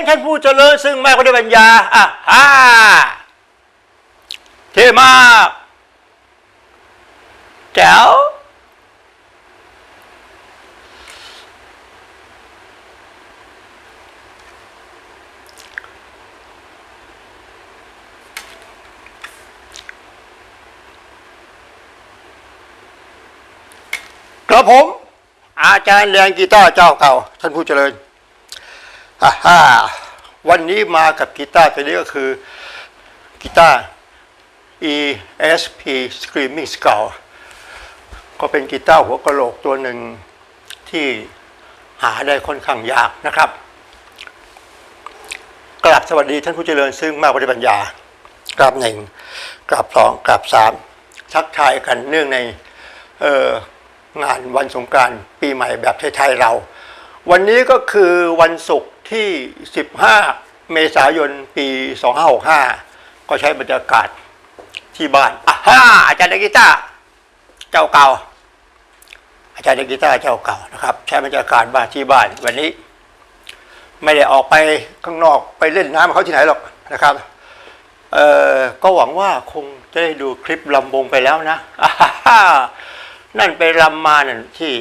งท่านผู้เจริญซึ่งแม่ก็ได้ปัญญาอะฮ่าเท่มากแจ๋วกระผม อาจารย์แรงกีตาร์เจ้าเก่า ท่านผู้เจริญ ฮ่าฮ่าวันนี้มากับกีตาร์ตัวนี้ก็คือกีตาร์ ESP Screaming Skull ก็เป็นกีตาร์หัวกะโหลกตัวหนึ่งที่หาได้ค่อนข้างยากนะครับกราบสวัสดีท่านผู้เจริญซึ่งมากปฏิปัญญากราบหนึ่งกราบสองกราบสามทักทายกันเนื่องในงานวันสงกรานต์ปีใหม่แบบไทยๆเรา วันนี้ก็คือวันศุกร์ ที่ 15 เมษายน ปี 2565 ก็ใช้บรรยากาศที่บ้านอะฮ่าอาจารย์เดกีตาเจ้าเก่า อาจารย์เดกีตาเจ้าเก่านะครับ ใช้บรรยากาศบ้านที่บ้านวันนี้ ไม่ได้ออกไปข้างนอกไปเล่นน้ำเขาที่ไหนหรอกนะครับเอ่อก็หวังว่าคงจะได้ดูคลิปลำวงไปแล้วนะอ่าฮ่านั่นไปลำมานั่นที่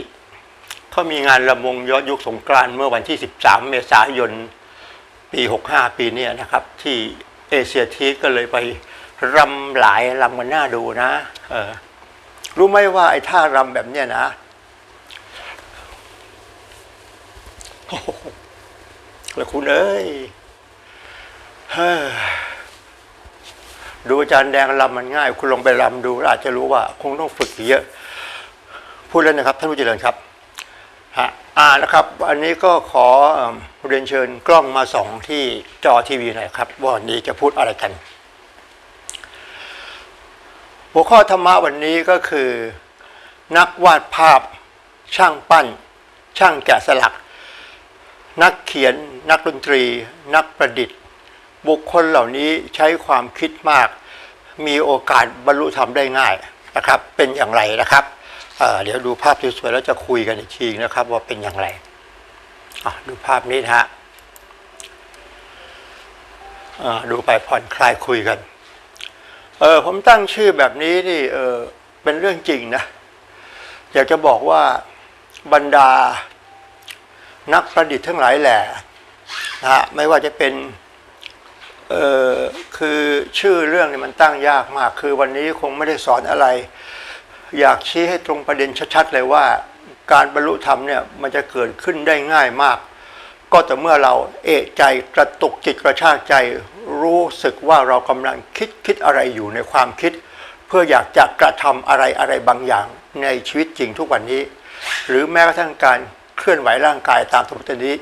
เขามีงานรำวงย้อนยุคสงกรานต์เมื่อวันที่ 13 เมษายน ปี 65 ปีนี้นะครับ ที่เอเชียทีก็เลยไปรำหลายรำกันหน้าดูนะเออรู้ไหมว่าไอ้ท่ารำแบบเนี้ยนะแล้วคุณเอ้ยดูอาจารย์แดงรำมันง่าย คุณลองไปรำดู อาจจะรู้ว่า คงต้องฝึกเยอะ พูดแล้วนะครับ ท่านผู้เจริญครับ ฮะอ่านะครับ อันนี้ก็ขอเรียนเชิญกล้องมาส่องที่จอทีวีหน่อยครับ ว่าวันนี้จะพูดอะไรกัน หัวข้อธรรมะวันนี้ก็คือ นักวาดภาพ ช่างปั้น ช่างแกะสลัก นักเขียน นักดนตรี นักประดิษฐ์ บุคคลเหล่านี้ใช้ความคิดมาก มีโอกาสบรรลุธรรมได้ง่ายนะครับ เป็นอย่างไรนะครับ เดี๋ยวดูภาพสวยๆแล้วจะคุยกันอีกทีนะครับ ว่าเป็นอย่างไรดูภาพนี้นะฮะดูไปผ่อนคลายคุยกัน เออผมตั้งชื่อแบบนี้นี่เออเป็นเรื่องจริงนะ อยากจะบอกว่าบรรดานักประดิษฐ์ทั้งหลายแหล่นะฮะไม่ว่าจะเป็นเออคือชื่อเรื่องนี่มันตั้งยากมาก คือวันนี้คงไม่ได้สอนอะไร อยากชี้ให้ตรงประเด็นชัดๆเลยว่า การบรรลุธรรมเนี่ยมันจะเกิดขึ้นได้ง่ายมาก ก็แต่เมื่อเราเอะใจกระตุกจิตกระชากใจ รู้สึกว่าเรากำลังคิดคิดอะไรอยู่ในความคิด เพื่ออยากจะกระทำอะไรอะไรบางอย่างในชีวิตจริงทุกวันนี้ หรือแม้กระทั่งการเคลื่อนไหวร่างกายตามสมมตินี้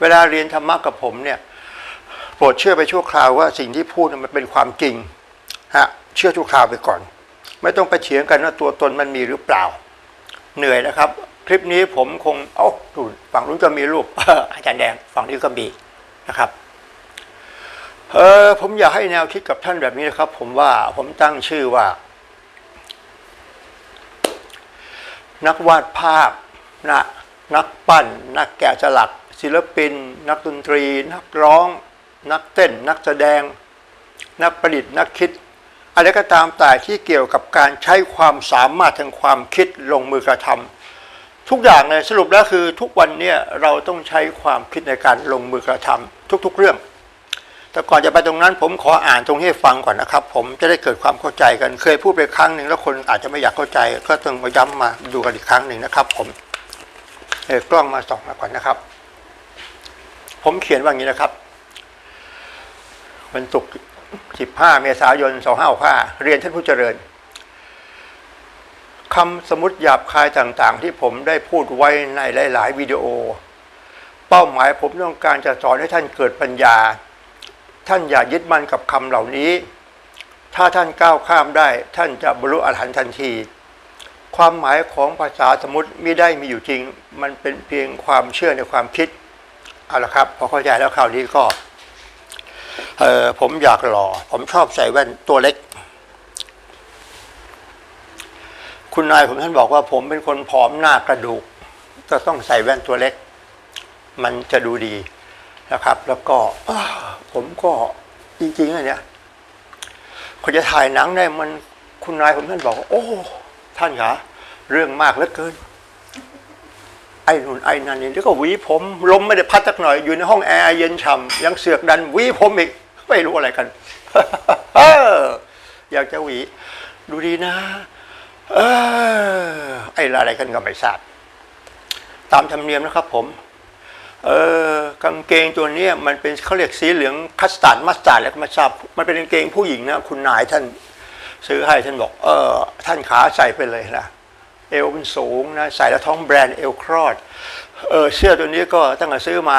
เวลาเรียนธรรมะกับผมเนี่ยโปรดเชื่อไปชั่วคราวว่าสิ่งที่พูดมันเป็นความจริงฮะเชื่อชั่วคราวไปก่อน ไม่ต้องไปเถียงกันว่าตัวตนมันมีหรือเปล่า เหนื่อยนะครับ คลิปนี้ผมคงเอ้าดูฝั่งนู้นก็มีรูปอาจารย์แดงฝั่งนี้ก็มีนะครับเออผมอยากให้แนวคิดกับท่านแบบนี้นะครับ ผมว่าผมตั้งชื่อว่า นักวาดภาพนะนักปั้น นักแกะสลัก ศิลปิน นักดนตรี นักร้อง นักเต้น นักแสดง นักประดิษฐ์นักคิด อะไรก็ตามแต่ที่เกี่ยวกับการใช้ความสามารถทางความคิดลงมือกระทำทุกอย่างเลยสรุปแล้วคือทุกวันเนี่ยเราต้องใช้ความคิดในการลงมือกระทำทุกๆเรื่อง แต่ก่อนจะไปตรงนั้นผมขออ่านตรงนี้ฟังก่อนนะครับ ผมจะได้เกิดความเข้าใจกันเคยพูดไปครั้งหนึ่งแล้วคนอาจจะไม่อยากเข้าใจ ก็ต้องมาย้ำมาดูกันอีกครั้งหนึ่งนะครับ ผมเออกล้องมาส่องมาก่อนนะครับ ผมเขียนว่าอย่างนี้นะครับวันศุกร์ 15 เมษายน 2565เรียนท่านผู้เจริญคำสมมติหยาบคายต่างๆ ที่ผมได้พูดไว้ในหลาย ๆ วิดีโอ เป้าหมายผมต้องการจะสอนให้ท่านเกิดปัญญา ท่านอย่ายึดมั่นกับคำเหล่านี้ ถ้าท่านก้าวข้ามได้ ท่านจะบรรลุอรหันต์ทันที ความหมายของภาษาสมมติไม่ได้มีอยู่จริง มันเป็นเพียงความเชื่อในความคิดเอาละครับพอเข้าใจแล้วคราวนี้ก็ เออผมอยากหล่อ ผมชอบใส่แว่นตัวเล็ก คุณนายผมท่านบอกว่า ผมเป็นคนผอมหน้ากระดูก ก็ต้องใส่แว่นตัวเล็ก มันจะดูดีนะครับ แล้วก็ผมก็จริงๆเนี่ยคนจะถ่ายหนังได้มันคุณนายผมท่านบอกว่าโอ้ ท่านคะเรื่องมากเหลือเกิน อ้นู่นไอ้นั่นนี่แล้วก็หวีผมลมไม่ได้พัดสักหน่อยอยู่ในห้องแอร์เย็นฉ่ำยังเสือกดันหวีผมอีกไม่รู้อะไรกันเอออยากจะหวี ดูดีนะ เออไอ้อะไรกันก็ไม่ทราบตามธรรมเนียมนะครับผมเออกางเกงตัวนี้มันเป็นเขาเรียกสีเหลืองคัสตาร์ดมัสตาร์ดแล้วก็ม่ทราบมันเป็นกางเกงผู้หญิงนะ คุณนายท่านซื้อให้ท่านบอก เออท่านขาใส่ไปเลยนะ เอวมันสูงนะใส่แล้วท้องแบรนด์เอวคลอดเออเสื้อตัวนี้ก็ตั้งแต่ซื้อมา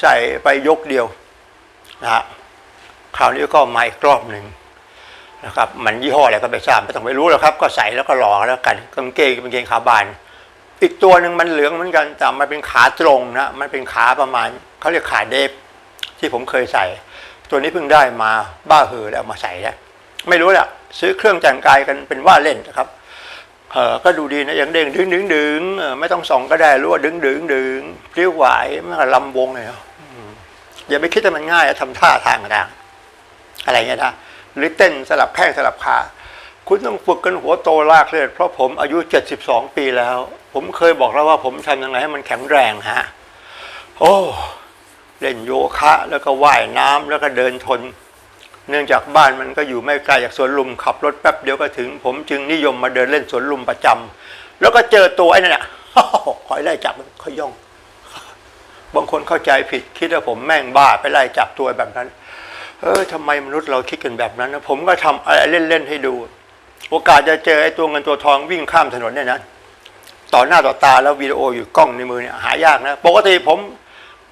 ใส่ไปยกเดียวนะฮะคราวนี้ก็มาอีกรอบหนึ่งนะครับมันยี่ห้ออะไรก็ไม่ทราบไม่ต้องไปรู้หรอกครับ ก็ใส่แล้วก็รอแล้วกันกางเกงเป็นกางเกงขาบาน อีกตัวหนึ่งมันเหลืองเหมือนกันแต่มันเป็นขาตรงนะมันเป็นขาประมาณเขาเรียกขาเดฟที่ผมเคยใส่ ตัวนี้เพิ่งได้มาบ้าเหอแล้วมาใส่แล้วไม่รู้แหละซื้อเครื่องแต่งกายกันเป็นว่าเล่นนะครับ เออก็ดูดีนะยังเด้งดึงดึงดึงเออไม่ต้องส่องก็ได้รู้ว่าดึงดึงดึงพลิ้วไหวมันก็ลำวงเลยเนาะอืมอย่าไปคิดว่ามันง่ายอะทำท่าทางต่างอะไรเงี้ยนะหรือเต้นสลับแข้งสลับขาคุณต้องฝึกกันหัวโตลากเลยเพราะผมอายุ 72 ปีแล้ว ผมเคยบอกแล้วว่าผมทำยังไงให้มันแข็งแรงฮะ โอ้ เล่นโยคะ แล้วก็ว่ายน้ำแล้วก็เดินทน เนื่องจากบ้านมันก็อยู่ไม่ไกลจากสวนลุมขับรถแป๊บเดียวก็ถึง ผมจึงนิยมมาเดินเล่นสวนลุมประจำแล้วก็เจอตัวไอ้นั่นแหละคอยไล่จับมันเขาย่อง บางคนเข้าใจผิดคิดว่าผมแม่งบ้าไปไล่จับตัวแบบนั้น เออทำไมมนุษย์เราคิดกันแบบนั้นนะผมก็ทำอะไรเล่นๆให้ดู โอกาสจะเจอไอ้ตัวเงินตัวทองวิ่งข้ามถนนเนี่ยนะต่อหน้าต่อตาแล้ววิดีโออยู่กล้องในมือเนี่ยหายากนะ ปกติผม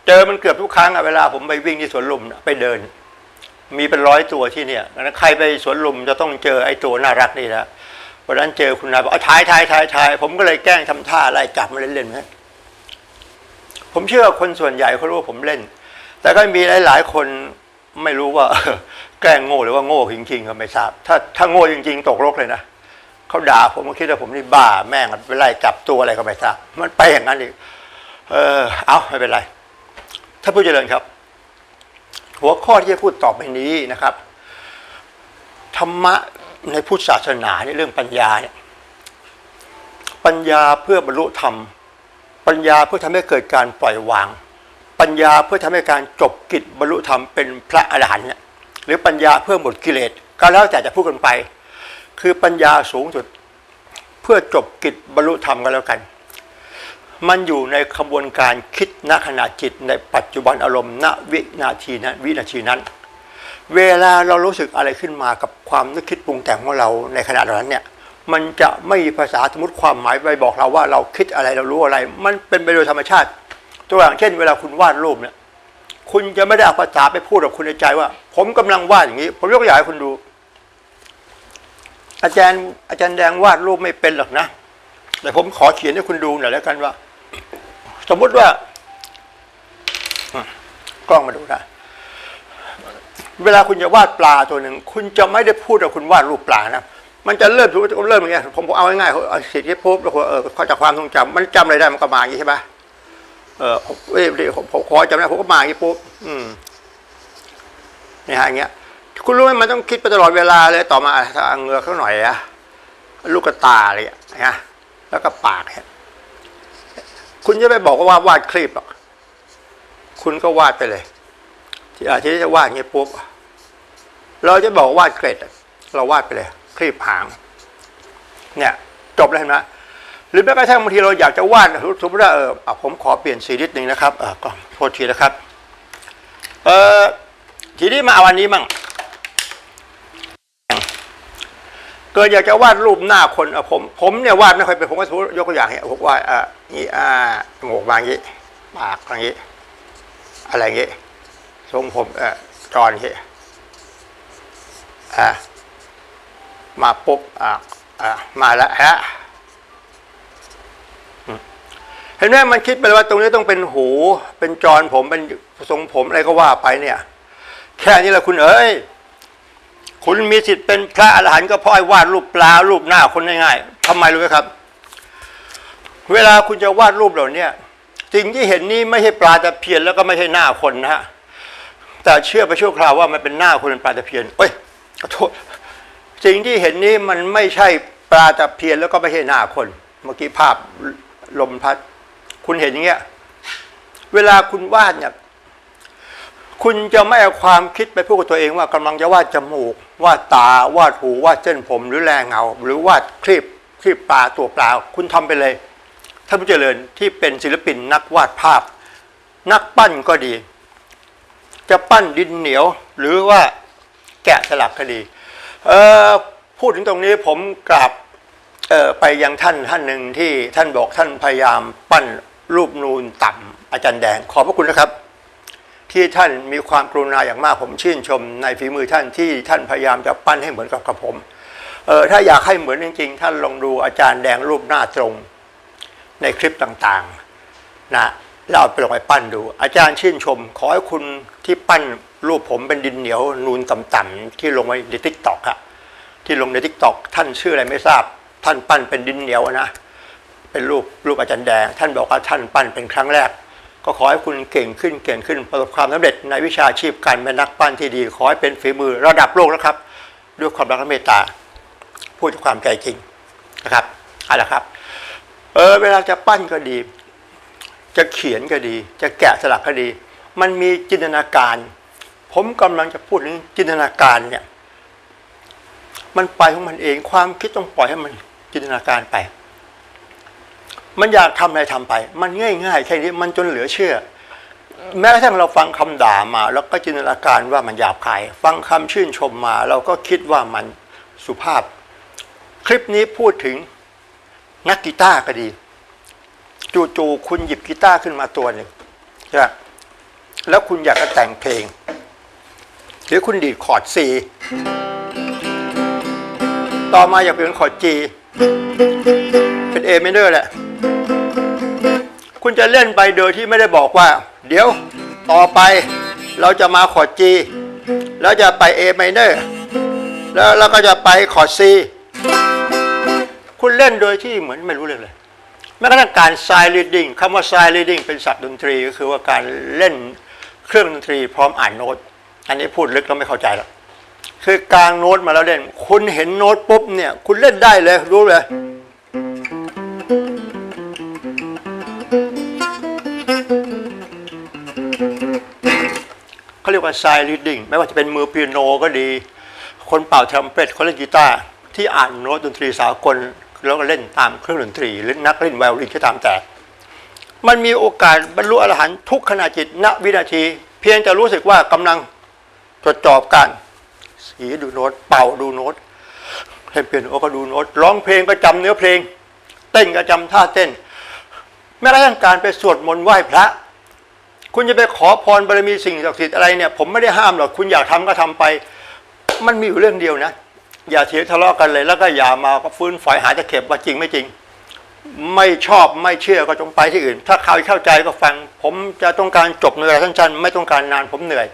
เจอมันเกือบทุกครั้งอะเวลาผมไปวิ่งที่สวนลุมนะไปเดิน มีเป็นร้อยตัวที่เนี่ยใครไปสวนลุมจะต้องเจอไอ้ตัวน่ารักนี่นะวันนั้นเจอคุณนายบอกเอาถ่ายถ่ายถ่ายถ่ายผมก็เลยแกล้งทำท่าไล่จับมันเล่นๆนะผมเชื่อคนส่วนใหญ่เขารู้ว่าผมเล่น แต่ก็มีหลาย ๆ คนไม่รู้ว่าแกล้งโง่หรือว่าโง่จริงๆก็ไม่ทราบ ถ้าถ้าโง่จริง ๆ ตกรกเลยนะเขาด่าผมก็คิดว่าผมนี่บ้าแม่งไปไล่จับตัวอะไรก็ไม่ทราบมันไปอย่างนั้นอีกเออเอาไม่เป็นไร ถ้าผู้เจริญครับ หัวข้อที่จะพูดต่อไปนี้นะครับ ธรรมะในพุทธศาสนาในเรื่องปัญญาเนี่ยปัญญาเพื่อบรรลุธรรม ปัญญาเพื่อทำให้เกิดการปล่อยวาง ปัญญาเพื่อทำให้การจบกิจบรรลุธรรมเป็นพระอรหันต์เนี่ยหรือปัญญาเพื่อหมดกิเลสก็แล้วแต่จะพูดกันไป คือปัญญาสูงสุด เพื่อจบกิจบรรลุธรรมก็แล้วกัน มันอยู่ในขบวนการคิดณขณะจิตในปัจจุบันอารมณ์ณวินาทีนั้นวินาทีนั้น เวลาเรารู้สึกอะไรขึ้นมากับความนึกคิดปรุงแต่งของเราในขณะนั้นเนี่ยมันจะไม่มีภาษาสมมติความหมายไปบอกเราว่าเราคิดอะไรเรารู้อะไร มันเป็นไปโดยธรรมชาติ ตัวอย่างเช่น เวลาคุณวาดรูปเนี่ยคุณจะไม่ได้เอาภาษาไปพูดกับคุณในใจว่า ผมกำลังวาดอย่างนี้ ผมยกตัวอย่างให้คุณดู อาจารย์อาจารย์แดงวาดรูปไม่เป็นหรอกนะ แต่ผมขอเขียนให้คุณดูหน่อยแล้วกันว่า สมมุติว่ากล้องมาดูนะเวลาคุณจะวาดปลาตัวหนึ่งคุณจะไม่ได้พูดว่าคุณวาดรูปปลานะมันจะเริ่มเริ่มอย่างเงี้ยผมผมเอาง่ายๆเอาสิทธิภพแล้วก็เออเขาจากความทรงจำมันจำอะไรได้มันก็มาอย่างงี้ใช่ปะเออผมเอ้ยผมผมขอจำได้ผมก็มาอย่างงี้ปุ๊บอืมนี่ฮะอย่างเงี้ย คุณรู้ไหมมันต้องคิดไปตลอดเวลาเลยต่อมาถ้าเอาเหงือกเขาหน่อยอะลูกกระตาอะไรอย่างเงี้ย แล้วก็ปากเนี่ยคุณจะไปบอกว่าวาดคลิปหรอก คุณก็วาดไปเลย ที่อาที่จะวาดงเงี้ยปุ๊บ เราจะบอกวาดเกรดอะเราวาดไปเลย คลิปหาง เนี่ย จบแล้วเห็นไหมหรือแม้กระทั่งบางทีเราอยากจะวาดสมมติว่าเออผมขอเปลี่ยนสีนิดนึงนะครับ เออก็โทษทีนะครับ เออทีนี้มาเอาวันนี้มั่ง เกิดอยากจะวาดรูปหน้าคนผมผมเนี่ยวาดไม่ค่อยเป็นผมก็สมมติยกตัวอย่างเนี่ยผมวาดอะนี่อ่าจมูกบางอย่างนี้ปากบางอย่างนี้ อะไรอย่างนี้ทรงผมเออจอนอย่างนี้อะมาปุ๊บอะอะมาแล้วฮะเห็นไหมมันคิดไปเลยว่าตรงนี้ต้องเป็นหูเป็นจอนผมเป็นทรงผมอะไรก็ว่าไปเนี่ย แค่นี้แหละคุณเอ้ย คุณมีสิทธิ์เป็นพระอรหันต์ก็เพราะไอ้วาดรูปปลารูปหน้าคนง่ายๆทำไมรู้ไหมครับ เวลาคุณจะวาดรูปเหล่านี้สิ่งที่เห็นนี้ไม่ใช่ปลาตะเพียนแล้วก็ไม่ใช่หน้าคนนะฮะแต่เชื่อไปชั่วคราวว่ามันเป็นหน้าคนเป็นปลาตะเพียนเอ้ยขอโทษสิ่งที่เห็นนี้มันไม่ใช่ปลาตะเพียนแล้วก็ไม่ใช่หน้าคน เมื่อกี้ภาพลมพัด คุณเห็นอย่างเงี้ย เวลาคุณวาดเนี่ย คุณจะไม่เอาความคิดไปพูดกับตัวเองว่ากำลังจะวาดจมูกวาดตาวาดหูวาดเส้นผม หรือแรงเงาหรือวาดคลิปคลิปปลาตัวเปล่า คุณทำไปเลยท่านผู้เจริญที่เป็นศิลปินนักวาดภาพ นักปั้นก็ดี จะปั้นดินเหนียว หรือว่าแกะสลักก็ดีเอ่อพูดถึงตรงนี้ผมกราบเอ่อไปยังท่านท่านหนึ่งที่ท่านบอกท่านพยายามปั้นรูปนูนต่ำอาจารย์แดงขอบพระคุณนะครับ ที่ท่านมีความกรุณาอย่างมากผมชื่นชม ในฝีมือท่านที่ท่านพยายามจะปั้นให้เหมือนกับกับผมเออถ้าอยากให้เหมือนจริงๆ ท่านลองดูอาจารย์แดงรูปหน้าตรงในคลิปต่างๆนะเราเอาไปลองไปปั้นดู อาจารย์ชื่นชม ขอให้คุณที่ปั้นรูปผมเป็นดินเหนียวนูนต่ำๆที่ลงไว้ในทิกตอกอะที่ลงในทิกตอกท่านชื่ออะไรไม่ทราบ ท่านปั้นเป็นดินเหนียวนะเป็นรูปรูปอาจารย์แดง ท่านบอกว่าท่านปั้นเป็นครั้งแรก ก็ขอให้คุณเก่งขึ้นเก่งขึ้นประสบความสำเร็จในวิชาชีพการเป็นนักปั้นที่ดี ขอให้เป็นฝีมือระดับโลกนะครับ ด้วยความรักและเมตตาพูดด้วยความใจจริงนะครับเอาละครับเออเวลาจะปั้นก็ดี จะเขียนก็ดี จะแกะสลักก็ดี มันมีจินตนาการ ผมกำลังจะพูดถึงจินตนาการเนี่ย มันไปของมันเองความคิดต้องปล่อยให้มันจินตนาการไป มันอยากทำอะไรทำไป มันง่ายๆแค่นี้มันจนเหลือเชื่อ แม้กระทั่งเราฟังคำด่ามา แล้วก็จินตนาการว่ามันหยาบคาย ฟังคำชื่นชมมา เราก็คิดว่ามันสุภาพ คลิปนี้พูดถึงนักกีตาร์ก็ดีจู่ๆคุณหยิบกีตาร์ขึ้นมาตัวหนึ่งใช่ไหมแล้วคุณอยากจะแต่งเพลง หรือคุณดีดคอร์ด C ต่อมาอยากเป็นคอร์ด G เป็น A minor แหละ คุณจะเล่นไปโดยที่ไม่ได้บอกว่า เดี๋ยวต่อไปเราจะมาคอด G แล้วจะไป A minor แล้วเราก็จะไปคอด C คุณเล่นโดยที่เหมือนไม่รู้เรื่องเลยแม้กระทั่งการ side reading คำว่า side reading เป็นศัพท์ดนตรีก็คือว่าการเล่นเครื่องดนตรีพร้อมอ่านโน้ต อันนี้พูดลึกแล้วไม่เข้าใจหรอกคือกลางโน้ตมาแล้วเล่น คุณเห็นโน้ตปุ๊บเนี่ย คุณเล่นได้เลยรู้เลย เขาเรียกว่า side reading ไม่ว่าจะเป็นมือเปียโนก็ดี คนเป่าทรัมเป็ตคนเล่นกีตาร์ที่อ่านโน้ตดนตรีสากลแล้วก็เล่นตามเครื่องดนตรี หรือนักเล่นไวโอลินก็ตามแต่ มันมีโอกาสบรรลุอรหันต์ทุกขณะจิตณวินาที เพียงจะรู้สึกว่ากำลังจดจ่อกันสีดูโน้ตเป่าดูโน้ตเล่นเปียโนก็ดูโน้ตร้องเพลงก็จำเนื้อเพลง เต้นก็จำท่าเต้นแม้กระทั่งการไปสวดมนต์ไหว้พระ คุณจะไปขอพรบารมีสิ่งศักดิ์สิทธิ์อะไรเนี่ยผมไม่ได้ห้ามหรอกคุณอยากทำก็ทำไป มันมีอยู่เรื่องเดียวนะ อย่าเถียงทะเลาะกันเลย แล้วก็อย่ามาฟื้นฝอยหาตะเข็บว่าจริงไม่จริง ไม่ชอบไม่เชื่อก็จงไปที่อื่น ถ้าใครเข้าใจก็ฟัง ผมจะต้องการจบเนื้อสั้นๆไม่ต้องการนานผมเหนื่อย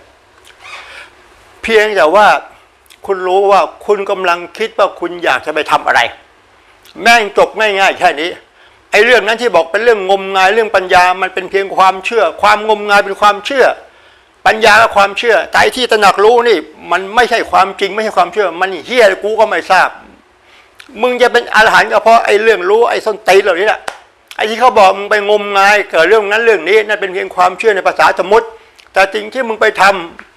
เพียงแต่ว่าคุณรู้ว่าคุณกำลังคิดว่าคุณอยากจะไปทำอะไร แม่งจบง่ายๆแค่นี้ ไอ้เรื่องนั้นที่บอกเป็นเรื่องงมงายเรื่องปัญญา มันเป็นเพียงความเชื่อ ความงมงายเป็นความเชื่อ ปัญญาก็ความเชื่อแต่อ้ที่ตระหนักรู้นี่ มันไม่ใช่ความจริงไม่ใช่ความเชื่อ มันเฮี้ยกูก็ไม่ทราบ มึงจะเป็นอรหันต์ก็เพราะไอ้เรื่องรู้ไอ้ส้นตีนเหล่านี้แหละไอ้ที่เขาบอกมึงไปงมงายเกิดเรื่องนั้นเรื่องนี้นั่นเป็นเพียงความเชื่อในภาษาสมมติ แต่จริงที่มึงไปทำ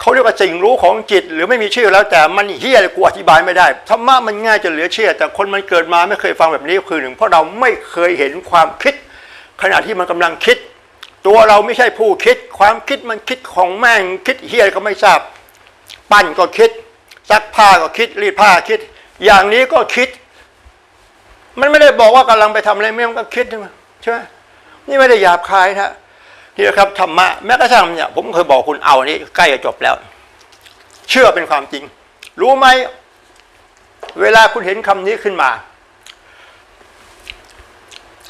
เขาเรียกว่าสิ่งรู้ของจิต หรือไม่มีชื่อแล้วแต่มันเฮี้ยเลยกูอธิบายไม่ได้ธรรมะมันง่ายจนเหลือเชื่อ แต่คนมันเกิดมาไม่เคยฟังแบบนี้คือหนึ่งเพราะเราไม่เคยเห็นความคิด ขณะที่มันกำลังคิด ตัวเราไม่ใช่ผู้คิด ความคิดมันคิดของแม่งคิดเฮี้ยก็ไม่ทราบ ปั้นก็คิดซักผ้าก็คิดรีดผ้าคิด อย่างนี้ก็คิด มันไม่ได้บอกว่ากำลังไปทำอะไรไม่มันก็คิดใช่ไหมใช่ไหมนี่ไม่ได้หยาบคายนะ นี่นะครับธรรมะแม้กระทั่งเนี่ยผมเคยบอกคุณเอาอันนี้ใกล้จะจบแล้ว เชื่อเป็นความจริง รู้ไหม เวลาคุณเห็นคำนี้ขึ้นมา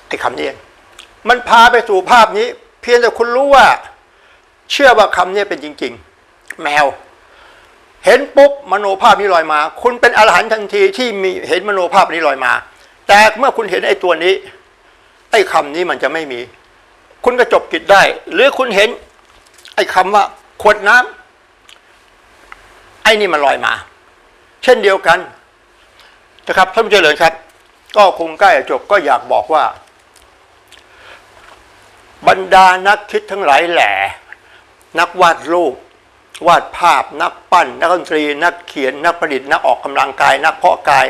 ไอ้คำนี้มันพาไปสู่ภาพนี้ เพียงแต่คุณรู้ว่า เชื่อว่าคำนี้เป็นจริง ๆ แมว เห็นปุ๊บมโนภาพนี้ลอยมา คุณเป็นอรหันต์ทันทีที่มีเห็นมโนภาพนี้ลอยมา แต่เมื่อคุณเห็นไอ้ตัวนี้ไอ้คำนี้มันจะไม่มี คุณก็จบกิจได้ หรือคุณเห็น ไอ้คำว่าขวดน้ำไอ้นี่มันลอยมา เช่นเดียวกันนะครับท่านผู้เจริญครับ ก็คงใกล้จะจบก็อยากบอกว่า บรรดานักคิดทั้งหลายแหล่นักวาดรูป วาดภาพ นักปั้น นักดนตรี นักเขียน นักประดิษฐ์นักออกกำลังกาย นักเพาะกาย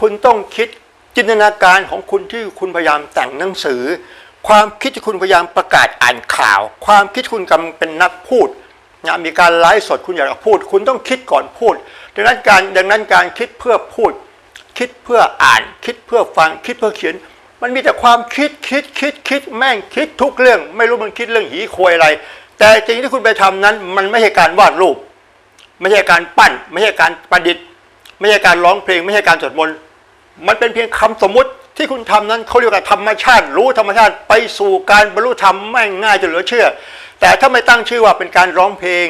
คุณต้องคิดจินตนาการของคุณที่คุณพยายามแต่งหนังสือ ความคิดที่คุณพยายามประกาศอ่านข่าว ความคิดคุณกำลังเป็นนักพูดนะมีการไลฟ์สดคุณอยากจะพูด คุณต้องคิดก่อนพูด ดังนั้นการดังนั้นการคิดเพื่อพูด คิดเพื่ออ่าน คิดเพื่อฟัง คิดเพื่อเขียน มันมีแต่ความคิดคิดคิดคิดแม่งคิดทุกเรื่อง ไม่รู้มันคิดเรื่องหีควยอะไร แต่จริงที่คุณไปทำนั้น มันไม่ใช่การวาดรูป ไม่ใช่การปั้น ไม่ใช่การประดิษฐ์ ไม่ใช่การร้องเพลง ไม่ใช่การสวดมนต์มันเป็นเพียงคำสมมุติ ที่คุณทำนั้นเขาเรียกว่าธรรมชาติ รู้ธรรมชาติไปสู่การบรรลุธรรมไม่ง่ายจนเหลือเชื่อ แต่ถ้าไม่ตั้งชื่อว่าเป็นการร้องเพลง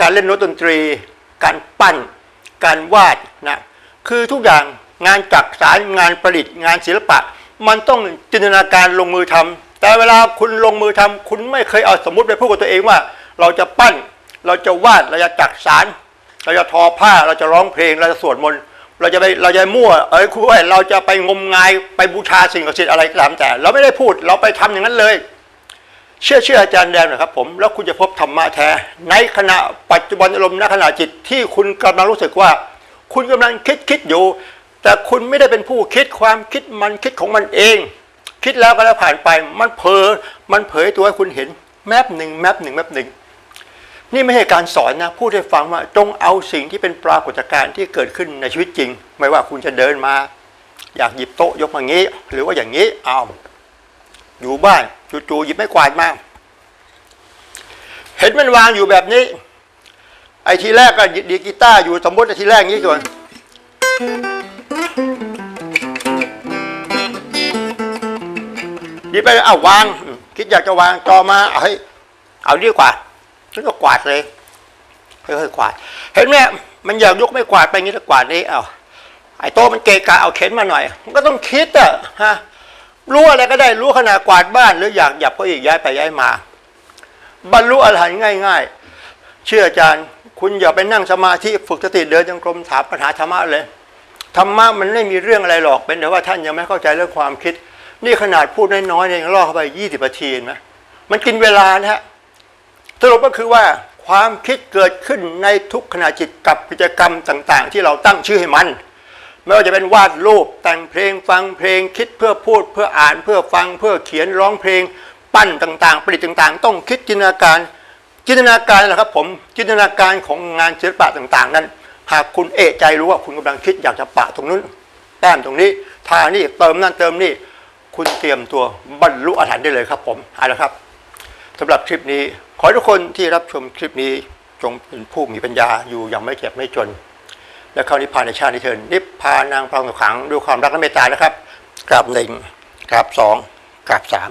การเล่นโน้ตดนตรี การปั้น การวาดนะคือทุกอย่างงานจักสารงานประดิษฐ์งานศิลปะ มันต้องจินตนาการลงมือทำแต่เวลาคุณลงมือทำคุณไม่เคยเอาสมมติไปพูดกับตัวเองว่า เราจะปั้น เราจะวาดเราจะจักสารเราจะทอผ้าเราจะร้องเพลงเราจะสวดมนต์ เราจะไปเราจะมั่วเอ้ยคุยเราจะไปงมงายไปบูชาสิ่งศักดิ์สิทธิ์อะไรก็ตามแต่ เราไม่ได้พูดเราไปทำอย่างนั้นเลย เชื่อเชื่ออาจารย์แดงหนะครับผมแล้วคุณจะพบธรรมะแท้ ในขณะปัจจุบันอารมณ์ณขณะจิตที่คุณกำลังรู้สึกว่า คุณกำลังคิดคิดอยู่ แต่คุณไม่ได้เป็นผู้คิดความคิดมันคิดของมันเอง คิดแล้วก็แล้วผ่านไปมันเผลอมันเผยตัวให้คุณเห็นแมปหนึ่งแมปหนึ่งแมปหนึ่ง นี่ไม่ใช่การสอนนะพูดให้ฟังว่าจงเอาสิ่งที่เป็นปรากฏการณ์ที่เกิดขึ้นในชีวิตจริง ไม่ว่าคุณจะเดินมา อยากหยิบโต๊ะยกมางี้ หรือว่าอย่างนี้เอาอยู่บ้านจู่ๆหยิบไม่กวาดมาเห็นมันวางอยู่แบบนี้ ไอ้ทีแรกก็ดีกีตาร์อยู่สมมติไอ้ทีแรกนี้ก่อนหยิบไปเอาวาง คิดอยากจะวางจอมาเอาเฮ้ยเอาดีกว่า ฉันก็กวาดเลยค่อยๆกวาด เห็นไหมมันอยากยกไม่กวาดไปงี้ถ้ากวาดนี้เอาไอ้โต๊ะมันเกะกะเอาเข็นมาหน่อย มันก็ต้องคิดอะฮะรู้อะไรก็ได้รู้ขนาดกวาดบ้าน หรืออยากหยับก็อีกย้ายไปย้ายมา บรรลุอรหันต์ง่าย ๆ เชื่ออาจารย์ คุณอย่าไปนั่งสมาธิฝึกสติเดินจงกรมถามปัญหาธรรมะเลยธรรมะมันไม่มีเรื่องอะไรหรอกเป็นแต่ว่าท่านยังไม่เข้าใจเรื่องความคิด นี่ขนาดพูดน้อยๆเนี่ยยังล่อเข้าไปยี่สิบนาทีนไหมมันกินเวลานะฮะ สรุปก็คือว่าความคิดเกิดขึ้นในทุกขณะจิตกับกิจกรรมต่างๆ ที่เราตั้งชื่อให้มัน ไม่ว่าจะเป็นวาดรูปแต่งเพลงฟังเพลงคิดเพื่อพูดเพื่ออ่านเพื่อฟังเพื่อเขียนร้องเพลง ปั้นต่างๆ ประดิษฐ์ต่างๆ ต้องคิดจินตนาการ จินตนาการนะครับผมจินตนาการของงานศิลปะต่างๆ นั้น หากคุณเอะใจรู้ว่าคุณกำลังคิดอยากจะปะตรงนู้นแต้มตรงนี้ทานี่เติมนั่นเติมนี่ คุณเตรียมตัวบรรลุอรหันต์ได้เลยครับผมเอาละครับสำหรับคลิปนี้ ขอให้ทุกคนที่รับชมคลิปนี้จงเป็นผู้มีปัญญาอยู่อย่างไม่เจ็บไม่จน และเข้านิพพานในชาติเทินนิพพานนางพรองขังด้วยความรักและเมตตานะครับกราบหนึ่งกราบสองกราบสาม